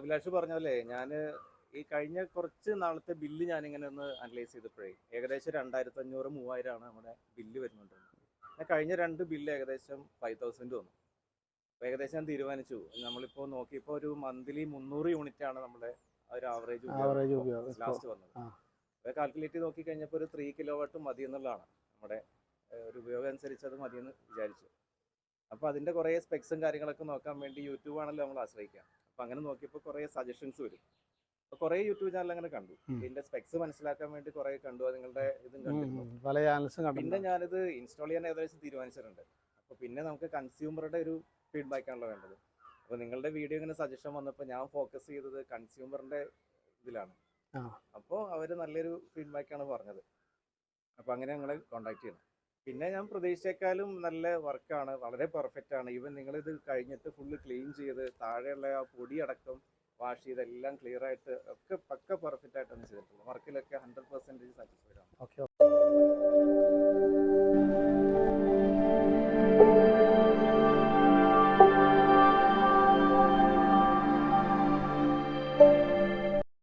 അഭിലാഷ് പറഞ്ഞല്ലേ ഞാൻ ഈ കഴിഞ്ഞ കുറച്ച് നാളത്തെ ബില്ല് ഇങ്ങനെ ഒന്ന് അനലൈസ് ചെയ്തപ്പോഴേ ഏകദേശം രണ്ടായിരത്തി അഞ്ഞൂറ് മൂവായിരമാണ് നമ്മുടെ ബില്ല് വരുന്നുണ്ട് ഞാൻ കഴിഞ്ഞ രണ്ട് ബില്ല് ഏകദേശം ഫൈവ് തൗസൻഡ് വന്നു. അപ്പോൾ ഏകദേശം ഞാൻ തീരുമാനിച്ചു. നമ്മളിപ്പോൾ നോക്കിയപ്പോൾ ഒരു മന്ത്ലി മുന്നൂറ് യൂണിറ്റ് ആണ് നമ്മുടെ ഒരു ആവറേജ് ലാസ്റ്റ് വന്നത്. അപ്പോൾ കാൽക്കുലേറ്റ് ചെയ്ത് നോക്കി കഴിഞ്ഞപ്പോൾ ഒരു ത്രീ കിലോ വാട്ട് മതി എന്നുള്ളതാണ്. നമ്മുടെ ഒരു ഉപയോഗം അനുസരിച്ച് അത് മതിയെന്ന് വിചാരിച്ചു. അപ്പോൾ അതിന്റെ കുറേ സ്പെക്സും കാര്യങ്ങളൊക്കെ നോക്കാൻ വേണ്ടി യൂട്യൂബ് ആണല്ലോ നമ്മൾ ആശ്രയിക്കുക. അപ്പോൾ അങ്ങനെ നോക്കിയപ്പോൾ കുറേ സജഷൻസ് വരും. കുറേ യൂട്യൂബ് ചാനൽ അങ്ങനെ കണ്ടു. ഇതിന്റെ സ്പെക്സ് മനസ്സിലാക്കാൻ വേണ്ടി കുറേ കണ്ടു. നിങ്ങളുടെ ഇതും ചാനൽസും പിന്നെ ഞാനിത് ഇൻസ്റ്റാൾ ചെയ്യാൻ ഏകദേശം തീരുമാനിച്ചിട്ടുണ്ട്. അപ്പോൾ പിന്നെ നമുക്ക് കൺസ്യൂമറുടെ ഒരു ഫീഡ്ബാക്ക് ആണല്ലോ വേണ്ടത്. അപ്പോൾ നിങ്ങളുടെ വീഡിയോ ഇങ്ങനെ സജഷൻ വന്നപ്പോൾ ഞാൻ ഫോക്കസ് ചെയ്തത് കൺസ്യൂമറിന്റെ ഇതിലാണ്. അപ്പോൾ അവർ നല്ലൊരു ആണ് പറഞ്ഞത്. അപ്പോൾ അങ്ങനെ ഞങ്ങളെ കോൺടാക്ട് ചെയ്യണം പിന്നെ ഞാൻ പ്രതീക്ഷിച്ചേക്കാളും നല്ല വർക്കാണ്. വളരെ പെർഫെക്റ്റ് ആണ്. ഈവൻ ഇത് കഴിഞ്ഞിട്ട് ഫുള്ള് ക്ലീൻ ചെയ്ത് താഴെയുള്ള ആ പൊടി അടക്കം വാഷ് ചെയ്തെല്ലാം ക്ലിയർ ആയിട്ട് ഒക്കെ പക്ക പെർഫെക്റ്റ് ആയിട്ടാണ് ചെയ്തിട്ടുള്ളത് വർക്കിലൊക്കെ ഹൺഡ്രഡ് പെർസെന്റേജ് സാറ്റിസ്ഫൈഡ് ആണ്. Okay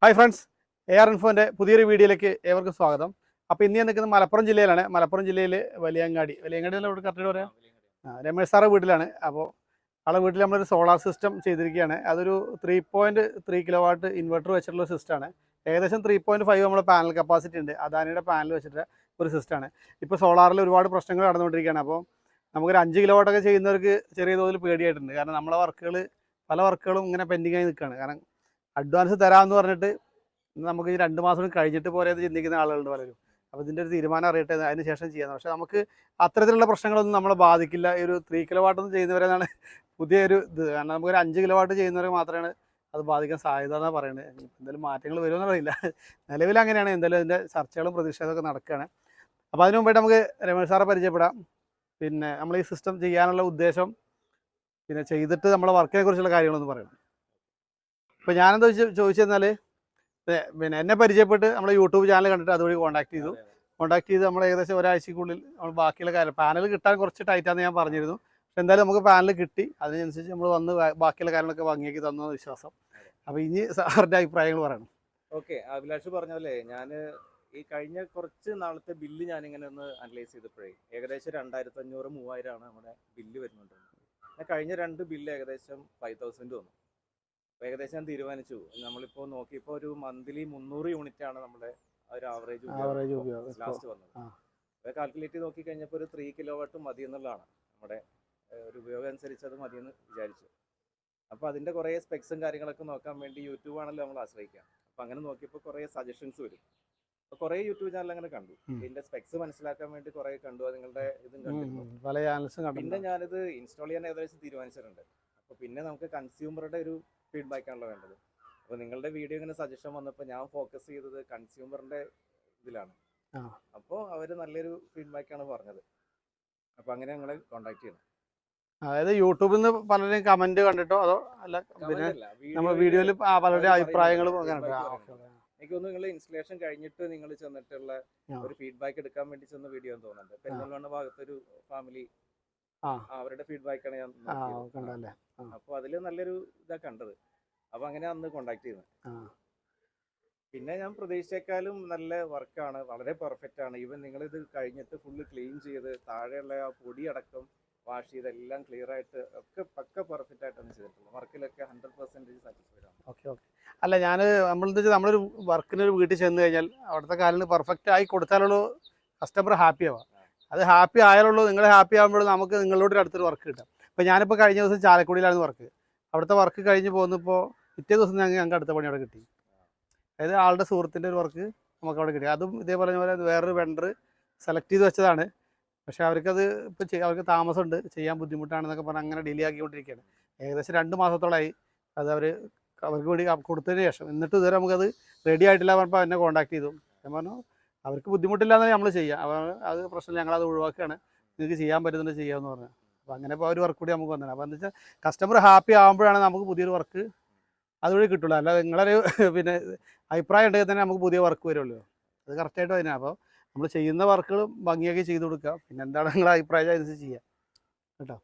hi friends A R ഇൻഫോന്റെ പുതിയൊരു വീഡിയോയിലേക്ക് ഏവർക്കും സ്വാഗതം. അപ്പോൾ ഇന്ന് ഞാൻ നിൽക്കുന്നത് മലപ്പുറം ജില്ലയിലാണ്. മലപ്പുറം ജില്ലയിൽ വലിയങ്ങാടി. വലിയങ്ങാടി എന്നുള്ള കറക്റ്റ് പറയാം? രമേശ് സാറെ വീട്ടിലാണ്. അപ്പോൾ ആളെ വീട്ടിൽ നമ്മളൊരു സോളാർ സിസ്റ്റം ചെയ്തിരിക്കുകയാണ്. അതൊരു three point three kilo watt inverter വെച്ചിട്ടുള്ള സിസ്റ്റമാണ് ഏകദേശം ത്രീ പോയിന്റ് ഫൈവ് നമ്മുടെ പാനൽ കപ്പാസിറ്റി ഉണ്ട്. അദാനിയുടെ പാനൽ വെച്ചിട്ട് ഒരു സിസ്റ്റമാണ് ഇപ്പോൾ സോളാറിൽ ഒരുപാട് പ്രശ്നങ്ങൾ നടന്നുകൊണ്ടിരിക്കുകയാണ്. അപ്പോൾ നമുക്കൊരു അഞ്ച് കിലോ വാട്ടൊക്കെ ചെയ്യുന്നവർക്ക് ചെറിയ തോതിൽ പേടിയായിട്ടുണ്ട്. കാരണം നമ്മളെ വർക്കുകൾ പല വർക്കുകളും ഇങ്ങനെ പെൻഡിങ് ആയി നിൽക്കുകയാണ്. കാരണം അഡ്വാൻസ് തരാമെന്ന് പറഞ്ഞിട്ട് നമുക്ക് ഈ രണ്ട് മാസം കൂടി കഴിഞ്ഞിട്ട് പോലെ ചിന്തിക്കുന്ന ആളുകളുണ്ട് പലരും. അപ്പോൾ ഇതിന്റെ ഒരു തീരുമാനം അറിയട്ടെ അതിന് ശേഷം ചെയ്യാം പക്ഷേ നമുക്ക് അത്തരത്തിലുള്ള പ്രശ്നങ്ങളൊന്നും നമ്മളെ ബാധിക്കില്ല. ഈ ഒരു ത്രീ കിലോ വാട്ടൊന്നും ചെയ്യുന്നവരെന്നാണ് പുതിയൊരു ഇത്. കാരണം നമുക്കൊരു അഞ്ച് കിലോ വാട്ട് ചെയ്യുന്നവരെ മാത്രമാണ് അത് ബാധിക്കാൻ സാധ്യത എന്നാണ് പറയുന്നത്. എന്തായാലും മാറ്റങ്ങൾ വരുമെന്ന് അറിയില്ല നിലവിൽ അങ്ങനെയാണ്. എന്തായാലും അതിന്റെ ചർച്ചകളും പ്രതിഷേധമൊക്കെ നടക്കുകയാണ്. അപ്പോൾ അതിനു മുമ്പായിട്ട് നമുക്ക് രമേശ് സാറെ പരിചയപ്പെടാം. പിന്നെ നമ്മൾ ഈ സിസ്റ്റം ചെയ്യാനുള്ള ഉദ്ദേശം പിന്നെ ചെയ്തിട്ട് നമ്മളെ വർക്കിനെ കുറിച്ചുള്ള കാര്യങ്ങളൊന്നും പറയണം അപ്പോൾ ഞാനെന്താ ചോദിച്ചു ചോദിച്ചെന്നാൽ പിന്നെ എന്നെ പരിചയപ്പെട്ട് നമ്മൾ യൂട്യൂബ് ചാനൽ കണ്ടിട്ട് അതുവഴി കോൺടാക്ട് ചെയ്തു. കോൺടാക്ട് ചെയ്ത് നമ്മൾ ഏകദേശം ഒരാഴ്ചക്കുള്ളിൽ നമ്മൾ ബാക്കിയുള്ള കാര്യം പാനൽ കിട്ടാൻ കുറച്ച് ടൈറ്റാന്ന് ഞാൻ പറഞ്ഞിരുന്നു. പക്ഷെ എന്തായാലും നമുക്ക് പാനൽ കിട്ടി. അതിനനുസരിച്ച് നമ്മൾ വന്ന് ബാക്കിയുള്ള കാര്യങ്ങളൊക്കെ ഭംഗിയാക്കി തന്നു വിശ്വാസം. അപ്പോൾ ഇനി സാറിന്റെ അഭിപ്രായങ്ങൾ പറയണം. ഓക്കെ അഭിലാഷ് പറഞ്ഞല്ലേ ഞാൻ ഈ കഴിഞ്ഞ കുറച്ച് നാളത്തെ ബില്ല് ഞാനിങ്ങനെ ഒന്ന് അനലൈസ് ചെയ്തപ്പോഴേ ഏകദേശം രണ്ടായിരത്തി അഞ്ഞൂറ് മൂവായിരമാണ് നമ്മുടെ ബില്ല് വരുന്നുണ്ട്. കഴിഞ്ഞ രണ്ട് ബില്ല് ഏകദേശം ഫൈവ് തൗസൻഡ് വന്നു. ഏകദേശം തീരുമാനിച്ചു. നമ്മളിപ്പോ നോക്കിയപ്പോ ഒരു മന്ത്ലി മുന്നൂറ് യൂണിറ്റ് ആണ് നമ്മുടെ ഒരു ആവറേജ് ആവറേജ് ലാസ്റ്റ് വന്നത്. കാൽക്കുലേറ്റ് ചെയ്ത് നോക്കി കഴിഞ്ഞപ്പോൾ ഒരു ത്രീ കിലോ വാട്ട് മതി എന്നുള്ളതാണ്. നമ്മുടെ ഒരു ഉപയോഗം അനുസരിച്ച് അത് എന്ന് വിചാരിച്ചു. അപ്പോൾ അതിന്റെ കുറേ സ്പെക്സും കാര്യങ്ങളൊക്കെ നോക്കാൻ വേണ്ടി യൂട്യൂബ് ആണല്ലോ നമ്മൾ ആശ്രയിക്കുക. അപ്പോൾ അങ്ങനെ നോക്കിയപ്പോൾ കുറേ സജഷൻസ് വരും. അപ്പോൾ കുറേ യൂട്യൂബ് ചാനൽ അങ്ങനെ കണ്ടു. ഇതിന്റെ ഇതിന്റെ സ്പെക്സ് മനസ്സിലാക്കാൻ വേണ്ടി കുറേ കണ്ടു. നിങ്ങളുടെ ഇതും കണ്ടു പിന്നെ ഞാനിത് ഇൻസ്റ്റാൾ ചെയ്യാൻ ഏകദേശം തീരുമാനിച്ചിട്ടുണ്ട്. അപ്പോൾ പിന്നെ നമുക്ക് കൺസ്യൂമറുടെ ഒരു ഫീഡ്ബാക്ക് ആണല്ലോ വേണ്ടത്. അപ്പോൾ നിങ്ങളുടെ വീഡിയോ ഇങ്ങനെ സജഷൻ വന്നപ്പോൾ ഞാൻ ഫോക്കസ് ചെയ്തത് കൺസ്യൂമറിന്റെ ഇതിലാണ്. അപ്പോൾ അവർ നല്ലൊരു ഫീഡ്ബാക്കാണ് പറഞ്ഞത്. അപ്പോൾ അങ്ങനെ ഞങ്ങളെ കോൺടാക്ട് ചെയ്യണം. അതായത് യൂട്യൂബിൽ നിന്ന് പലരും കമന്റ് കണ്ടിട്ടോ? അതോ അല്ല പിന്നെ നമ്മൾ വീഡിയോയിൽ പലരുടെ അഭിപ്രായങ്ങളും. എനിക്ക് തോന്നുന്നു നിങ്ങൾ ഇൻസ്റ്റലേഷൻ കഴിഞ്ഞിട്ട് നിങ്ങൾ ചെന്നിട്ടുള്ള. ഒരു ഫീഡ്ബാക്ക് എടുക്കാൻ വേണ്ടി ചെന്ന വീഡിയോ എന്ന് തോന്നുന്നുണ്ട്. പെരുന്തൽമണ്ണ ഭാഗത്തൊരു ഫാമിലി. അവരുടെ ഫീഡ്ബാക്കാണ് ഞാൻ അപ്പൊ അതിൽ നല്ലൊരു ഇതാ കണ്ടത്. അപ്പോൾ അങ്ങനെ അന്ന് കോണ്ടാക്ട് ചെയ്യുന്നത് ആ. പിന്നെ ഞാൻ പ്രതീക്ഷിച്ചേക്കാളും നല്ല വർക്കാണ് വളരെ പെർഫെക്റ്റ് ആണ്. ഈവൻ നിങ്ങൾ ഇത് കഴിഞ്ഞിട്ട് ഫുള്ള് ക്ലീൻ ചെയ്ത് താഴെയുള്ള ആ പൊടി അടക്കം വാഷ് ചെയ്ത് എല്ലാം ക്ലിയർ ആയിട്ട് ഒക്കെ പക്ക പെർഫെക്റ്റ് ആയിട്ടാണ് ചെയ്തിട്ടുള്ളത് വർക്കിലൊക്കെ ഹൺഡ്രഡ് പെർസെന്റേജ് സാറ്റിസ്ഫൈഡ് ആണ്. ഓക്കെ ഓക്കെ അല്ല ഞാൻ നമ്മളെന്താ വെച്ചാൽ നമ്മളൊരു വർക്കിന് ഒരു വീട്ടിൽ ചെന്ന് കഴിഞ്ഞാൽ അവിടുത്തെ കാലിന് പെർഫെക്റ്റ് ആയി കൊടുത്താലുള്ളൂ കസ്റ്റമർ ഹാപ്പി ആവാം. അത് ഹാപ്പി ആയാലുള്ളൂ നിങ്ങൾ ഹാപ്പി ആകുമ്പോൾ നമുക്ക് നിങ്ങളോട് അടുത്തൊരു വർക്ക് കിട്ടാം. ഇപ്പോൾ ഞാനിപ്പോൾ കഴിഞ്ഞ ദിവസം ചാലക്കുടിയിലാണ് വർക്ക് അവിടുത്തെ വർക്ക് കഴിഞ്ഞ് പോകുന്നപ്പോൾ പിറ്റേ ദിവസം ഞങ്ങൾക്ക് ഞങ്ങൾക്ക് അടുത്ത പണി അവിടെ കിട്ടി. അതായത് ആളുടെ സുഹൃത്തിന്റെ ഒരു വർക്ക് നമുക്ക് അവിടെ കിട്ടി. അതും ഇതേപോലെ പോലെ വേറൊരു വെണ്ടർ സെലക്ട് ചെയ്ത് വെച്ചതാണ്. പക്ഷെ അവർക്കത് ഇപ്പോൾ ചെയ്യാൻ അവർക്ക് താമസമുണ്ട്. ചെയ്യാൻ ബുദ്ധിമുട്ടാണെന്നൊക്കെ പറഞ്ഞ് അങ്ങനെ ഡിലേ ആക്കിക്കൊണ്ടിരിക്കുകയാണ്. ഏകദേശം രണ്ട് മാസത്തോളമായി അത് അവർ അവർക്ക് വേണ്ടി കൊടുത്തതിന് ശേഷം. എന്നിട്ട് ഇതുവരെ നമുക്കത് റെഡി ആയിട്ടില്ല പറഞ്ഞപ്പോൾ എന്നെ കോൺടാക്ട് ചെയ്തു. ഞാൻ പറഞ്ഞു അവർക്ക് ബുദ്ധിമുട്ടില്ലാന്നേ നമ്മൾ ചെയ്യാം. അവർ അത് പ്രശ്നം ഞങ്ങളത് ഒഴിവാക്കുകയാണ്. നിങ്ങൾക്ക് ചെയ്യാൻ പറ്റുന്നത് ചെയ്യാമെന്ന് പറഞ്ഞു. അപ്പോൾ അങ്ങനെ ഇപ്പോൾ ഒരു വർക്ക് കൂടി നമുക്ക് വന്നത് അപ്പോൾ എന്താ വെച്ചാൽ കസ്റ്റമർ ഹാപ്പി ആകുമ്പോഴാണ് നമുക്ക് പുതിയൊരു വർക്ക് അതുവഴി കിട്ടുള്ളൂ. അല്ലാതെ നിങ്ങളൊരു പിന്നെ അഭിപ്രായം ഉണ്ടെങ്കിൽ തന്നെ നമുക്ക് പുതിയ വർക്ക് വരുള്ളൂ. അത് കറക്റ്റായിട്ട് അതിനാണ് അപ്പോൾ നമ്മൾ ചെയ്യുന്ന വർക്കുകൾ ഭംഗിയാക്കി ചെയ്ത് കൊടുക്കുക. പിന്നെ എന്താണ് നിങ്ങളുടെ അഭിപ്രായം അനുസരിച്ച് ചെയ്യാം. കേട്ടോ?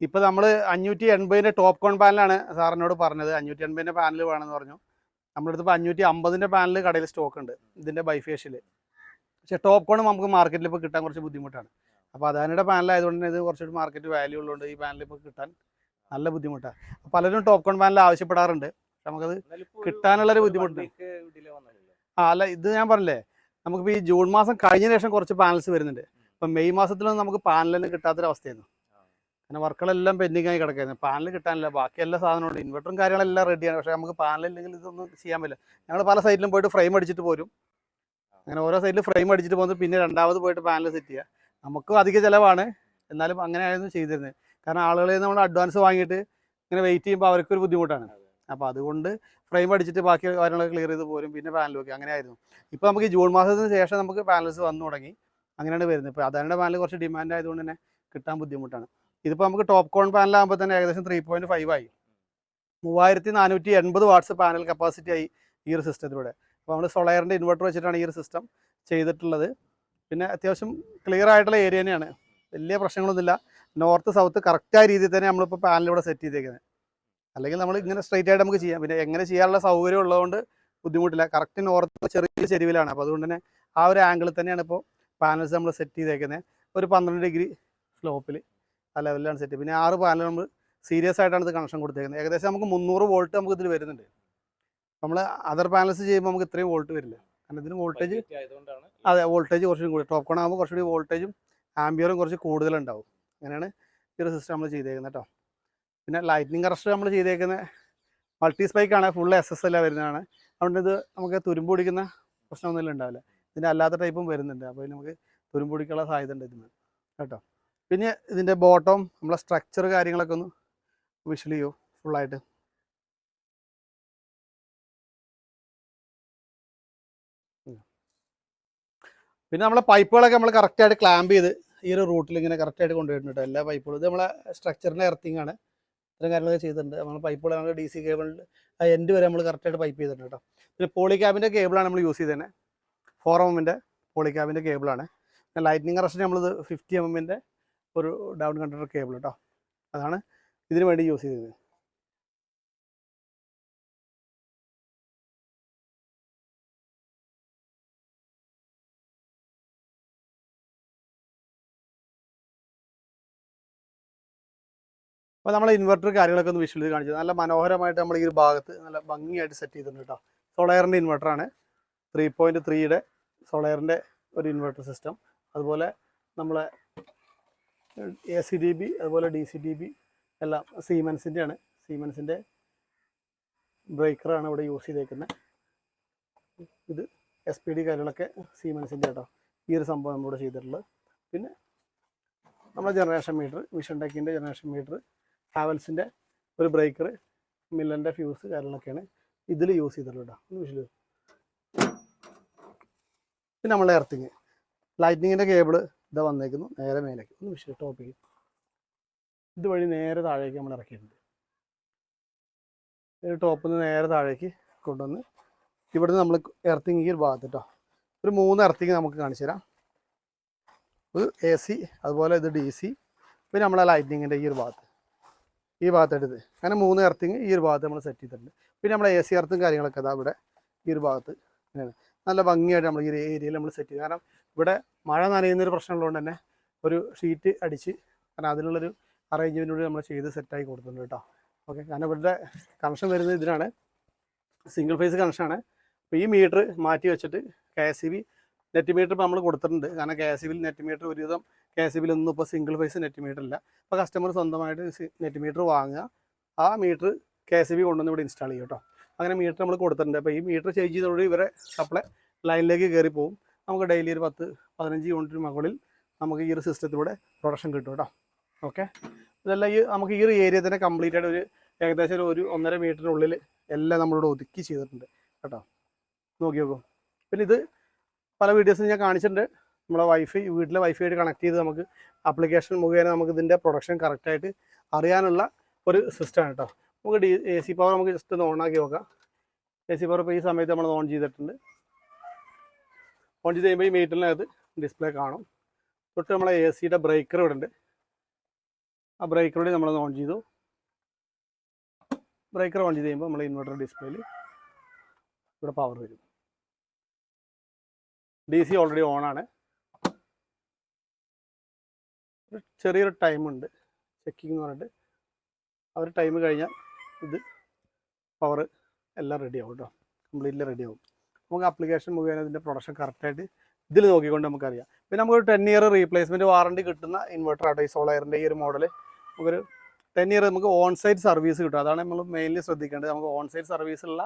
ഇപ്പോൾ നമ്മൾ അഞ്ഞൂറ്റി എൺപതിന്റെ ടോപ്പ് കോൺ പാനലാണ് സാറിനോട് പറഞ്ഞത്. അഞ്ഞൂറ്റി എൺപതിന്റെ പാനൽ വേണമെന്ന് പറഞ്ഞു. നമ്മളടുത്ത് ഇപ്പോൾ അഞ്ഞൂറ്റി അമ്പതിന്റെ പാനൽ കടയിൽ സ്റ്റോക്ക് ഉണ്ട്. ഇതിന്റെ ബൈഫേഷ്യൽ പക്ഷേ ടോപ്പ് കോൺ നമുക്ക് മാർക്കറ്റിൽ ഇപ്പോൾ കിട്ടാൻ കുറച്ച് ബുദ്ധിമുട്ടാണ്. അപ്പോൾ അദാനിയുടെ പാനലായതുകൊണ്ട് തന്നെ ഇത് കുറച്ചൊരു മാർക്കറ്റ് വാല്യൂ ഉള്ളതുകൊണ്ട് ഈ പാനൽ ഇപ്പോൾ കിട്ടാൻ നല്ല ബുദ്ധിമുട്ടാണ് പലരും ടോപ്പ് കോൺ പാനൽ ആവശ്യപ്പെടാറുണ്ട്. നമുക്കത് കിട്ടാനുള്ളൊരു ഒരു ബുദ്ധിമുട്ട്. one week delay വന്നില്ലല്ലോ. ആ അല്ല ഇത് ഞാൻ പറഞ്ഞില്ലേ നമുക്കിപ്പോൾ ഈ ജൂൺ മാസം കഴിഞ്ഞ ശേഷം കുറച്ച് പാനൽസ് വരുന്നുണ്ട്. ഇപ്പം മെയ് മാസത്തിലൊന്നും നമുക്ക് പാനലൊന്നും കിട്ടാത്തൊരവസ്ഥയായിരുന്നു. അങ്ങനെ വർക്കുകളെല്ലാം പെൻഡിങ് ആയി കിടക്കായിരുന്നു. പാനൽ കിട്ടാനില്ല. ബാക്കി എല്ലാ സാധനമുണ്ട് ഇൻവെർട്ടറും കാര്യങ്ങളെല്ലാം റെഡിയാണ്. പക്ഷെ നമുക്ക് പാനൽ ഇല്ലെങ്കിൽ ഇതൊന്നും ചെയ്യാൻ പറ്റില്ല. ഞങ്ങൾ പല സൈറ്റിലും പോയിട്ട് ഫ്രെയിം അടിച്ചിട്ട് പോരും. അങ്ങനെ ഓരോ സൈറ്റിൽ ഫ്രെയിം അടിച്ചിട്ട് പോകുന്നത് പിന്നെ രണ്ടാമത് പോയിട്ട് പാനൽ സെറ്റ് ചെയ്യുക നമുക്കും അധിക ചിലവാണ്. എന്നാലും അങ്ങനെയായിരുന്നു ചെയ്തിരുന്നത്. കാരണം ആളുകളിൽ നമ്മൾ അഡ്വാൻസ് വാങ്ങിയിട്ട് ഇങ്ങനെ വെയിറ്റ് ചെയ്യുമ്പോൾ അവർക്കൊരു ബുദ്ധിമുട്ടാണ്. അപ്പോൾ അതുകൊണ്ട് ഫ്രെയിം അടിച്ചിട്ട് ബാക്കി കാര്യങ്ങളൊക്കെ ക്ലിയർ ചെയ്ത് പോരും. പിന്നെ പാനൽ വെക്കുക. അങ്ങനെയായിരുന്നു. ഇപ്പോൾ നമുക്ക് ജൂൺ മാസത്തിന് ശേഷം നമുക്ക് പാനൽസ് വന്നു തുടങ്ങി. അങ്ങനെയാണ് വരുന്നത്. ഇപ്പോൾ അതാണ്ട് പാനൽ കുറച്ച് ഡിമാൻഡ് ആയതുകൊണ്ട് തന്നെ കിട്ടാൻ ബുദ്ധിമുട്ടാണ്. ഇതിപ്പോൾ നമുക്ക് ടോപ്പ് കോൺ പാനലാകുമ്പോൾ തന്നെ ഏകദേശം ത്രീ പോയിന്റ് ഫൈവ് ആയി. മൂവായിരത്തി നാനൂറ്റി എൺപത് വാട്ട്സ് പാനൽ കപ്പാസിറ്റി ആയി ഈ ഒരു സിസ്റ്റത്തിലൂടെ അപ്പോൾ നമ്മൾ സൊളയറിന്റെ ഇൻവെർട്ടർ വെച്ചിട്ടാണ് ഈ ഒരു സിസ്റ്റം ചെയ്തിട്ടുള്ളത്. പിന്നെ അത്യാവശ്യം ക്ലിയർ ആയിട്ടുള്ള ഏരിയ തന്നെയാണ്. വലിയ പ്രശ്നങ്ങളൊന്നുമില്ല. നോർത്ത് സൗത്ത് കറക്റ്റായ രീതിയിൽ തന്നെ നമ്മളിപ്പോൾ പാനലിവിടെ സെറ്റ് ചെയ്തേക്കുന്നത് അല്ലെങ്കിൽ നമ്മൾ ഇങ്ങനെ സ്ട്രെയിറ്റ് ആയിട്ട് നമുക്ക് ചെയ്യാം. പിന്നെ എങ്ങനെ ചെയ്യാനുള്ള സൗകര്യം ഉള്ളതുകൊണ്ട് ബുദ്ധിമുട്ടില്ല. കറക്റ്റ് നോർത്ത് ചെറിയ ചെരുവിലാണ്. അപ്പോൾ അതുകൊണ്ട് തന്നെ ആ ഒരു ആംഗിളിൽ തന്നെയാണ് ഇപ്പോൾ പാനൽസ് നമ്മൾ സെറ്റ് ചെയ്തേക്കുന്നത് ഒരു പന്ത്രണ്ട് ഡിഗ്രി സ്ലോപ്പിൽ ആ ലെവലിലാണ് സെറ്റ്. പിന്നെ ആറ് പാനൽ നമ്മൾ സീരിയസ് ആയിട്ടാണ് ഇത് കണക്ഷൻ കൊടുത്തേക്കുന്നത് ഏകദേശം നമുക്ക് മുന്നൂറ് വോൾട്ട് നമുക്ക് ഇതിൽ വരുന്നുണ്ട്. നമ്മൾ അതർ പാനൽസ് ചെയ്യുമ്പോൾ നമുക്ക് ഇത്രയും വോൾട്ട് വരില്ല. കാരണം ഇതിന് വോൾട്ടേജ് അതെ വോൾട്ടേജ് കുറച്ചും കൂടി. ടോപ്പ് കോൺ ആകുമ്പോൾ കുറച്ചുകൂടി വോൾട്ടേജും ആംബിയറും കുറച്ച് കൂടുതലുണ്ടാവും. അങ്ങനെയാണ് ഈ ഒരു സിസ്റ്റം നമ്മൾ ചെയ്തേക്കുന്നത് കേട്ടോ പിന്നെ ലൈറ്റ്നിങ് കറസ്റ്റർ നമ്മൾ ചെയ്തേക്കുന്നത് മൾട്ടി സ്പൈക്കാണ് ഫുൾ എസ് എസ് എല്ലാം വരുന്നതാണ്. അതുകൊണ്ട് ഇത് നമുക്ക് തുരുമ്പ് പിടിക്കുന്ന പ്രശ്നമൊന്നും ഉണ്ടാവില്ല. ഇതിന്റെ അല്ലാത്ത ടൈപ്പും വരുന്നുണ്ട്. അപ്പോൾ നമുക്ക് തുരുമ്പ് പിടിക്കാനുള്ള സാധ്യത ഉണ്ട് ഇതിന്. കേട്ടോ. പിന്നെ ഇതിന്റെ ബോട്ടം നമ്മളെ സ്ട്രക്ചർ കാര്യങ്ങളൊക്കെ ഒന്ന് വിഷ്വൽ ചെയ്യൂ ഫുള്ളായിട്ട് പിന്നെ നമ്മളെ പൈപ്പുകളൊക്കെ നമ്മൾ കറക്റ്റായിട്ട് ക്ലാമ്പ് ചെയ്ത് ഈ ഒരു റൂട്ടിൽ ഇങ്ങനെ കറക്റ്റായിട്ട് കേട്ടോ എല്ലാ പൈപ്പുകളും ഇത് നമ്മളെ സ്ട്രക്ചറിന്റെ എർത്തിങ് ആണ്. ഇത്തരം കാര്യങ്ങളൊക്കെ ചെയ്തിട്ടുണ്ട്. നമ്മൾ പൈപ്പുകൾ നമ്മൾ ഡി സി കേബിളിൽ ആ എൻഡ് വരെ നമ്മൾ കറക്റ്റായിട്ട് പൈപ്പ് ചെയ്തിട്ടുണ്ട് കേട്ടോ പിന്നെ പോളിക്യാബിന്റെ കേബിളാണ് നമ്മൾ യൂസ് ചെയ്തതന്നെ ഫോർ എം എമ്മിന്റെ പോളിക്യാബിന്റെ കേബിളാണ് പിന്നെ ലൈറ്റ്നിങ് കറക്ഷൻ നമ്മളിത് ഫിഫ്റ്റി എം എമ്മിന്റെ ഒരു ഡൗൺ കണ്ടക്ടർ കേബിൾ കേട്ടോ അതാണ് ഇതിനു വേണ്ടി യൂസ് ചെയ്തത്. അപ്പോൾ നമ്മൾ ഇൻവെർട്ടർ കാര്യങ്ങളൊക്കെ ഒന്ന് ചെയ്ത് കാണിച്ചത് നല്ല മനോഹരമായിട്ട് നമ്മൾ ഈ ഒരു ഭാഗത്ത് നല്ല ഭംഗിയായിട്ട് സെറ്റ് ചെയ്തിട്ടുണ്ട് കേട്ടോ സോളയറിന്റെ ഇൻവെർട്ടറാണ് ത്രീ പോയിന്റ് ത്രീയുടെ സോളയറിന്റെ ഒരു ഇൻവെർട്ടർ സിസ്റ്റം അതുപോലെ നമ്മളെ എ സി ഡി ബി അതുപോലെ ഡി സി ഡി ബി എല്ലാം സീമെൻസിന്റെ ആണ്. സീമെൻസിന്റെ ബ്രേക്കറാണ് ഇവിടെ യൂസ് ചെയ്തേക്കുന്നത് ഇത് എസ് പി ഡി കാര്യങ്ങളൊക്കെ സീമെൻസിന്റെ കേട്ടോ ഈ ഒരു സംഭവം നമ്മളിവിടെ ചെയ്തിട്ടുള്ളത്. പിന്നെ നമ്മുടെ ജനറേഷൻ മീറ്റർ മിഷൻ ടെക്കിന്റെ ജനറേഷൻ മീറ്റർ ഹാവൽസിന്റെ ഒരു ബ്രേക്കർ മില്ലന്റെ ഫ്യൂസ് കാര്യങ്ങളൊക്കെയാണ് ഇതിൽ യൂസ് ചെയ്തിട്ടുള്ളത് ഒന്ന് വിഷയം പിന്നെ നമ്മളെ എർത്തിങ്. ലൈറ്റിങ്ങിന്റെ കേബിൾ ഇതാ വന്നേക്കുന്നു. നേരെ മേലേക്ക്. ഒന്ന് വിഷയം ടോപ്പിക്ക് ഇതുവഴി നേരെ താഴേക്ക് നമ്മൾ ഇറക്കിയിട്ടുണ്ട്. ടോപ്പിൽ നിന്ന് നേരെ താഴേക്ക് കൊണ്ടുവന്ന് ഇവിടുന്ന് നമ്മൾ എർത്തിങ് ഈ ഒരു ഭാഗത്ത് കേട്ടോ ഒരു മൂന്ന് എർത്തിങ് നമുക്ക് കാണിച്ചു തരാം. ഒരു എ സി അതുപോലെ ഇത് ഡി സി പിന്നെ നമ്മളെ ലൈറ്റിങ്ങിന്റെ ഈ ഒരു ഭാഗത്ത്. ഈ ഭാഗത്തെടുത്ത് അങ്ങനെ മൂന്ന് എർത്തിങ് ഈ ഒരു ഭാഗത്ത് നമ്മൾ സെറ്റ് ചെയ്തിട്ടുണ്ട്. പിന്നെ നമ്മുടെ എ സി എർത്തും കാര്യങ്ങളൊക്കെ അതാ ഇവിടെ ഈ ഒരു ഭാഗത്ത് നല്ല ഭംഗിയായിട്ട് നമ്മൾ ഈ ഒരു ഏരിയയിൽ നമ്മൾ സെറ്റ് ചെയ്ത്. കാരണം ഇവിടെ മഴ നനയുന്നൊരു പ്രശ്നമുള്ളതുകൊണ്ട് തന്നെ ഒരു ഷീറ്റ് അടിച്ച് കാരണം അതിനുള്ളൊരു അറേഞ്ച്മെന്റിനോട് നമ്മൾ ചെയ്ത് സെറ്റായി കൊടുത്തിട്ടുണ്ട് കേട്ടോ. ഓക്കെ കാരണം ഇവരുടെ കണക്ഷൻ വരുന്നത് ഇതിനാണ്. സിംഗിൾ ഫേസ് കണക്ഷനാണ് അപ്പോൾ ഈ മീറ്റർ മാറ്റി വെച്ചിട്ട് K S C B net meter ഇപ്പോൾ നമ്മൾ കൊടുത്തിട്ടുണ്ട്. കാരണം K S C net meter ഒരുവിധം കെ എസ് ബിയിലൊന്നും ഇപ്പോൾ സിംഗിൾ ഫേസ് നെറ്റ് മീറ്റർ ഇല്ല. അപ്പോൾ കസ്റ്റമർ സ്വന്തമായിട്ട് നെറ്റ് മീറ്റർ വാങ്ങുക. ആ മീറ്റർ കെ എസ് ബി കൊണ്ടുവന്ന് ഇവിടെ ഇൻസ്റ്റാൾ ചെയ്യും കേട്ടോ അങ്ങനെ മീറ്റർ നമ്മൾ കൊടുത്തിട്ടുണ്ട്. അപ്പോൾ ഈ മീറ്റർ ചേഞ്ച് ചെയ്തതോടെ ഇവരെ സപ്ലൈ ലൈനിലേക്ക് കയറി പോകും നമുക്ക് ഡെയിലി ഒരു പത്ത് പതിനഞ്ച് യൂണിറ്റിന് മുകളിൽ നമുക്ക് ഈ ഒരു സിസ്റ്റത്തിലൂടെ പ്രൊഡക്ഷൻ കിട്ടും കേട്ടോ ഓക്കെ ഇതെല്ലാം ഈ നമുക്ക് ഈ ഒരു ഏരിയ തന്നെ കംപ്ലീറ്റ് ആയിട്ട് ഒരു ഏകദേശം ഒരു ഒന്നര മീറ്ററിനുള്ളിൽ എല്ലാം നമ്മളിവിടെ ഒതുക്കി ചെയ്തിട്ടുണ്ട് കേട്ടോ നോക്കി നോക്കൂ. പിന്നെ ഇത് പല വീഡിയോസും ഞാൻ കാണിച്ചിട്ടുണ്ട്. നമ്മളെ വൈഫൈ വീട്ടിലെ വൈഫൈ ആയിട്ട് കണക്ട് ചെയ്ത് നമുക്ക് ആപ്ലിക്കേഷൻ മുഖേന നമുക്ക് ഇതിന്റെ പ്രൊഡക്ഷൻ കറക്റ്റായിട്ട് അറിയാനുള്ള ഒരു സിസ്റ്റമാണ് കേട്ടോ നമുക്ക് ഡി എ സി പവർ നമുക്ക് ജസ്റ്റ് ഒന്ന് ഓണാക്കി നോക്കാം. എ സി പവർ ഇപ്പോൾ ഈ സമയത്ത് നമ്മൾ ഓൺ ചെയ്തിട്ടുണ്ട്. ഓൺ ചെയ്ത് കഴിയുമ്പോൾ ഈ മീറ്ററിനകത്ത് ഡിസ്പ്ലേ കാണും. തൊട്ട് നമ്മളെ എ സിയുടെ ബ്രേക്കർ ഇവിടെ ഉണ്ട് ആ ബ്രേക്കറോടെ നമ്മൾ ഓൺ ചെയ്തു. ബ്രേക്കർ ഓൺ ചെയ്ത് കഴിയുമ്പോൾ നമ്മൾ ഇൻവെർട്ടർ ഡിസ്പ്ലേയിൽ ഇവിടെ പവർ വരും. ഡി സി ഓൾറെഡി ഓണാണ് ഒരു ചെറിയൊരു ടൈമുണ്ട് ചെക്കിംഗ് എന്ന് പറഞ്ഞിട്ട്. ആ ഒരു ടൈം കഴിഞ്ഞാൽ ഇത് പവർ എല്ലാം റെഡി ആവും കേട്ടോ. കംപ്ലീറ്റ്ലി റെഡി ആവും. നമുക്ക് ആപ്ലിക്കേഷൻ മുഖേന ഇതിന്റെ പ്രൊഡക്ഷൻ കറക്റ്റായിട്ട് ഇതിൽ നോക്കിക്കൊണ്ട് നമുക്കറിയാം. പിന്നെ നമുക്കൊരു ടെൻ ഇയർ റീപ്ലേസ്മെന്റ് വാറണ്ടി കിട്ടുന്ന ഇൻവെർട്ടർ ആട്ടോ ഈ സോളയറിന്റെ ഈ ഒരു മോഡൽ നമുക്കൊരു ടെൻ ഇയർ നമുക്ക് ഓൺ സൈറ്റ് സർവീസ് കിട്ടും. അതാണ് നമ്മൾ മെയിൻലി ശ്രദ്ധിക്കേണ്ടത്. നമുക്ക് ഓൺ സൈറ്റ് സർവീസുള്ള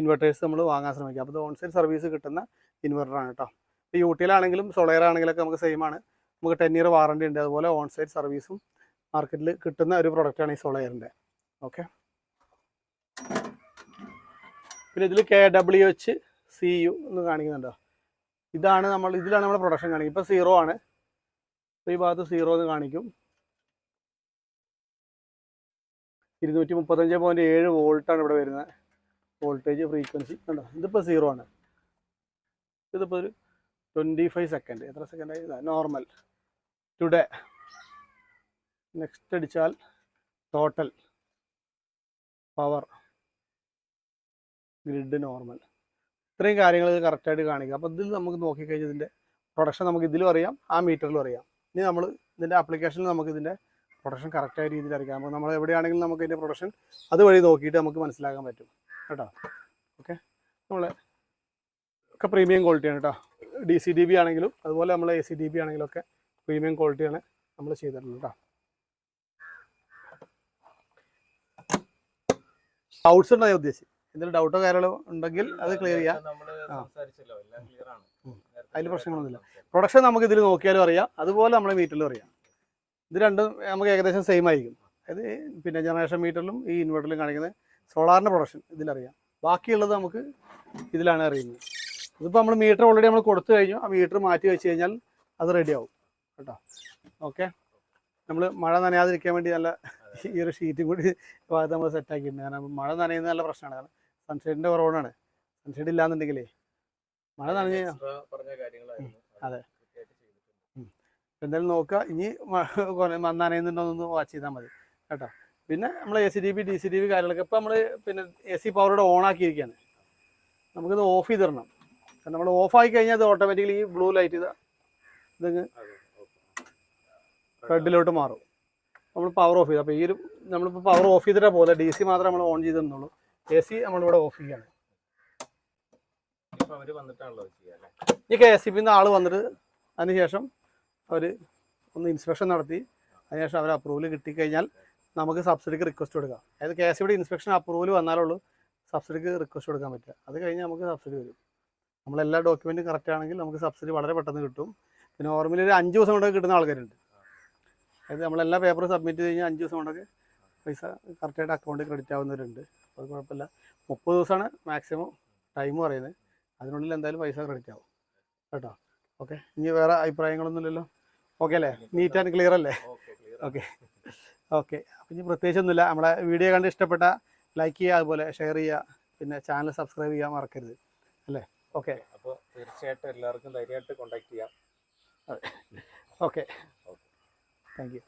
ഇൻവെർട്ടേഴ്സ് നമ്മൾ വാങ്ങാൻ ശ്രമിക്കുക അപ്പോൾ ഇത് ഓൺ സൈറ്റ് സർവീസ് കിട്ടുന്ന ഇൻവെർട്ടറാണ് കേട്ടോ. ഇപ്പോൾ യൂട്ടിയിലാണെങ്കിലും സോളയർ ആണെങ്കിലൊക്കെ നമുക്ക് സെയിം ആണ്. നമുക്ക് ടെൻ ഇയർ വാറണ്ടി ഉണ്ട്. അതുപോലെ ഓൺ സൈറ്റ് സർവീസും മാർക്കറ്റിൽ കിട്ടുന്ന ഒരു പ്രൊഡക്റ്റാണ് ഈ സോളയറിന്റെ ഓക്കെ പിന്നെ ഇതിൽ K W H C U എന്ന് കാണിക്കുന്നുണ്ടോ? ഇതാണ് നമ്മൾ ഇതിലാണ് നമ്മൾ പ്രൊഡക്ഷൻ കാണിക്കുന്നത്. ഇപ്പോൾ സീറോ ആണ്. ഈ ഭാഗത്ത് സീറോ എന്ന് കാണിക്കും. ഇരുന്നൂറ്റി മുപ്പത്തഞ്ച് പോയിന്റ് ഏഴ് വോൾട്ടാണ് ഇവിടെ വരുന്നത്. വോൾട്ടേജ് ഫ്രീക്വൻസി കണ്ടോ? ഇതിപ്പോൾ സീറോ ആണ്. ഇതിപ്പോൾ ഒരു ട്വന്റി ഫൈവ് സെക്കൻഡ് എത്ര സെക്കൻഡ് ആയി? നോർമൽ ടുഡേ നെക്സ്റ്റ് അടിച്ചാൽ ടോട്ടൽ പവർ ഗ്രിഡ് നോർമൽ ഇത്രയും കാര്യങ്ങൾ കറക്റ്റായിട്ട് കാണിക്കുക അപ്പോൾ ഇതിൽ നമുക്ക് നോക്കിക്കഴിഞ്ഞാൽ ഇതിന്റെ പ്രൊഡക്ഷൻ നമുക്ക് ഇതിലും അറിയാം ആ മീറ്ററിലും അറിയാം. ഇനി നമ്മൾ ഇതിന്റെ ആപ്ലിക്കേഷനിൽ നമുക്ക് ഇതിന്റെ പ്രൊഡക്ഷൻ കറക്റ്റായ രീതിയിൽ അറിയാം അപ്പോൾ നമ്മൾ എവിടെയാണെങ്കിലും നമുക്ക് ഇതിന്റെ പ്രൊഡക്ഷൻ അതുവഴി നോക്കിയിട്ട് നമുക്ക് മനസ്സിലാക്കാൻ പറ്റും. കേട്ടോ? ഓക്കെ നമ്മൾ ഒക്കെ പ്രീമിയം ക്വാളിറ്റിയാണ് കേട്ടോ ഡി സി ഡി ബി ആണെങ്കിലും അതുപോലെ നമ്മൾ എ സി ഡി ബി ആണെങ്കിലും ഒക്കെ പ്രീമിയം ക്വാളിറ്റിയാണ് നമ്മൾ ചെയ്തിട്ടുള്ളത് കേട്ടോ ഡൗട്ട്സ് ഉണ്ടായ ഉദ്ദേശിച്ചു? എന്തെങ്കിലും ഡൗട്ടോ കാര്യങ്ങളോ ഉണ്ടെങ്കിൽ അത് ക്ലിയർ ചെയ്യാം. അതിൽ പ്രശ്നങ്ങളൊന്നുമില്ല. പ്രൊഡക്ഷൻ നമുക്ക് ഇതിൽ നോക്കിയാലും അറിയാം. അതുപോലെ നമ്മളെ മീറ്ററിലും അറിയാം. ഇത് രണ്ടും നമുക്ക് ഏകദേശം സെയിം ആയിരിക്കും. അതായത് പിന്നെ ജനറേഷൻ മീറ്ററിലും ഈ ഇൻവെർട്ടറിലും കാണിക്കുന്നത് സോളാറിന്റെ പ്രൊഡക്ഷൻ ഇതിലറിയാം. ബാക്കിയുള്ളത് നമുക്ക് ഇതിലാണ് അറിയുന്നത്. ഇതിപ്പോൾ നമ്മൾ മീറ്റർ ഓൾറെഡി നമ്മൾ കൊടുത്തു കഴിഞ്ഞു. ആ മീറ്റർ മാറ്റി വെച്ച് കഴിഞ്ഞാൽ അത് റെഡിയാവും ആവും. കേട്ടോ? ഓക്കെ നമ്മൾ മഴ നനയാതിരിക്കാൻ വേണ്ടി നല്ല ഈ ഒരു ഷീറ്റും കൂടി ഭാഗത്ത് നമ്മൾ സെറ്റാക്കിയിട്ടുണ്ട് കാരണം മഴ നനയുന്നത് നല്ല പ്രശ്നമാണ്. കാരണം സൺഷെയ്ഡിന്റെ കുറവാണ്. സൺഷെയ്ഡ് ഇല്ലാന്നുണ്ടെങ്കിലേ മഴ നനഞ്ഞ അതെ. എന്തായാലും നോക്കുക. ഇനി നനയുന്നുണ്ടോ എന്നൊന്ന് വാച്ച് ചെയ്താൽ മതി. കേട്ടോ? പിന്നെ നമ്മൾ A C D B D C D B കാര്യങ്ങളൊക്കെ ഇപ്പം നമ്മൾ പിന്നെ എ സി പവറോടെ ഓൺ ആക്കിയിരിക്കുകയാണ്. നമുക്കിത് ഓഫ് ചെയ്തിടണം. നമ്മൾ ഓഫ് ആക്കി കഴിഞ്ഞാൽ അത് ഓട്ടോമാറ്റിക്കലി ഈ ബ്ലൂ ലൈറ്റ് ഇതാ ഇതങ്ങ്. റെഡിലോട്ട് മാറും. നമ്മൾ പവർ ഓഫ് ചെയ്തു. അപ്പോൾ ഈ ഒരു നമ്മളിപ്പോൾ പവർ ഓഫ് ചെയ്തിട്ടാണ് പോകുന്നത് ഡി സി മാത്രമേ നമ്മൾ ഓൺ ചെയ്തെന്നുള്ളൂ എ സി നമ്മളിവിടെ ഓഫ് ചെയ്യാണ്? ഈ കെ എസ് സി പിന്നെ ആൾ വന്നിട്ട് അതിനുശേഷം അവർ ഒന്ന് ഇൻസ്പെക്ഷൻ നടത്തി. അതിനുശേഷം അവർ അപ്രൂവൽ കിട്ടിക്കഴിഞ്ഞാൽ നമുക്ക് സബ്സിഡിക്ക് റിക്വസ്റ്റ് കൊടുക്കാം. അതായത് കെ എസ് സിയുടെ ഇൻസ്പെക്ഷൻ അപ്രൂവൽ വന്നാലുള്ളൂ സബ്സിഡിക്ക് റിക്വസ്റ്റ് കൊടുക്കാൻ പറ്റുക. അത് കഴിഞ്ഞാൽ നമുക്ക് സബ്സിഡി വരും. നമ്മളെല്ലാ ഡോക്യുമെന്റും കറക്റ്റ് ആണെങ്കിൽ നമുക്ക് സബ്സിഡി വളരെ പെട്ടെന്ന് കിട്ടും. പിന്നെ നോർമലി ഒരു അഞ്ച് ദിവസം കൊണ്ടൊക്കെ കിട്ടുന്ന ആൾക്കാരുണ്ട്. അതായത് നമ്മളെല്ലാ പേപ്പറും സബ്മിറ്റ് ചെയ്ത് കഴിഞ്ഞാൽ അഞ്ച് ദിവസം കൊണ്ടൊക്കെ പൈസ കറക്റ്റായിട്ട് അക്കൗണ്ടിൽ ക്രെഡിറ്റ് ആവുന്നവരുണ്ട്. അത് കുഴപ്പമില്ല. മുപ്പത് ദിവസമാണ് മാക്സിമം ടൈം പറയുന്നത്. അതിനുള്ളിൽ എന്തായാലും പൈസ ക്രെഡിറ്റ് ആവും. കേട്ടോ? ഓക്കെ ഇനി വേറെ അഭിപ്രായങ്ങളൊന്നുമില്ലല്ലോ ഓക്കെ അല്ലേ? നീറ്റ് ആൻഡ് ക്ലിയർ അല്ലേ. ഓക്കെ ഓക്കെ അപ്പം ഇനി പ്രത്യേകിച്ചൊന്നുമില്ല. നമ്മളെ വീഡിയോ കണ്ട് ഇഷ്ടപ്പെട്ട ലൈക്ക് ചെയ്യുക അതുപോലെ ഷെയർ ചെയ്യുക പിന്നെ ചാനൽ സബ്സ്ക്രൈബ് ചെയ്യാൻ മറക്കരുത്. അല്ലേ? ഓക്കെ. അപ്പോൾ തീർച്ചയായിട്ടും എല്ലാവർക്കും ധൈര്യമായിട്ട് കോണ്ടാക്ട് ചെയ്യാം. ഓക്കെ. Thank you